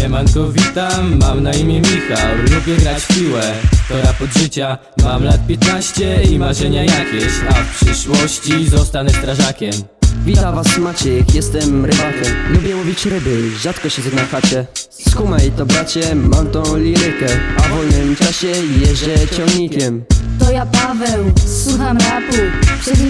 Siemanko, witam, mam na imię Michał. Lubię grać w piłę, to rap od życia. Mam lat 15 i marzenia jakieś A w przyszłości zostanę strażakiem. Witam was Maciek, jestem rybakiem. Lubię łowić ryby, rzadko siedzę na chacie Skumaj to bracie, mam tą lirykę. A w wolnym czasie jeżdżę ciągnikiem. To ja Paweł, słucham rapu. Przed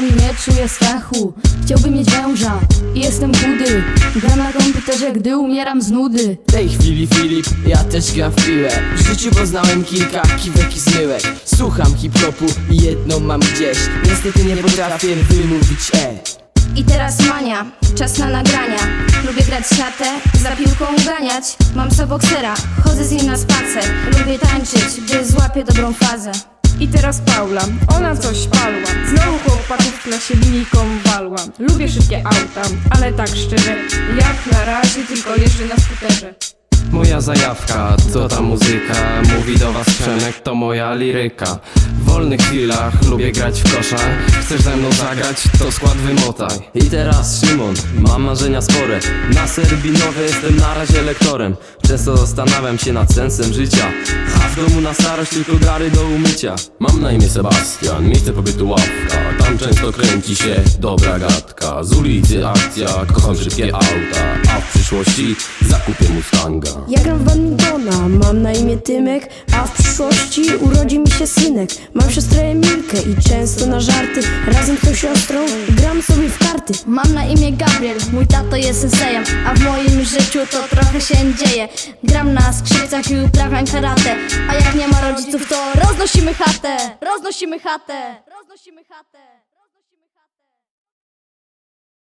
tymi zwierzętami nie czuję strachu. Chciałbym mieć węża i jestem chudy. Gram na komputerze, gdy umieram z nudy. W tej chwili Filip, ja też gram w piłę. W życiu poznałem kilka kiwek i zmyłek. Słucham hip-hopu i jedną mam gdzieś. Niestety nie potrafię wymówić E. I teraz mania, czas na nagrania. Lubię grać siatę, za piłką ganiać. Mam soboksera, chodzę z nim na spacer. Lubię tańczyć, gdy złapię dobrą fazę I teraz Paula, ona coś palła. Znowu chłopaków w klasie linijką walła. Lubię szybkie auta, ale tak szczerze Jak na razie tylko jeżdżę na skuterze Moja zajawka to ta muzyka. Mówi do was Przemek, to moja liryka. W wolnych chwilach lubię grać w kosza. Chcesz ze mną zagrać, to skład wymotaj. I teraz Szymon, mam marzenia spore. Na Serbinowie jestem na razie lektorem. Często zastanawiam się nad sensem życia. A w domu na starość tylko gary do umycia. Mam na imię Sebastian, miejsce pobytu ławka Tam często kręci się dobra gadka Z ulicy akcja, kocham szybkie auta A w przyszłości zakupię Mustanga Ja gram w badmintona, mam na imię Tymek, a w przyszłości urodzi mi się synek. Mam siostrę Emilkę i często na żarty razem z tą siostrą gram sobie w karty. Mam na imię Gabriel, mój tato jest sensejem A w moim życiu to trochę się dzieje Gram na skrzypcach i uprawiam karate A jak nie ma rodziców to roznosimy chatę Roznosimy chatę roznosimy chatę.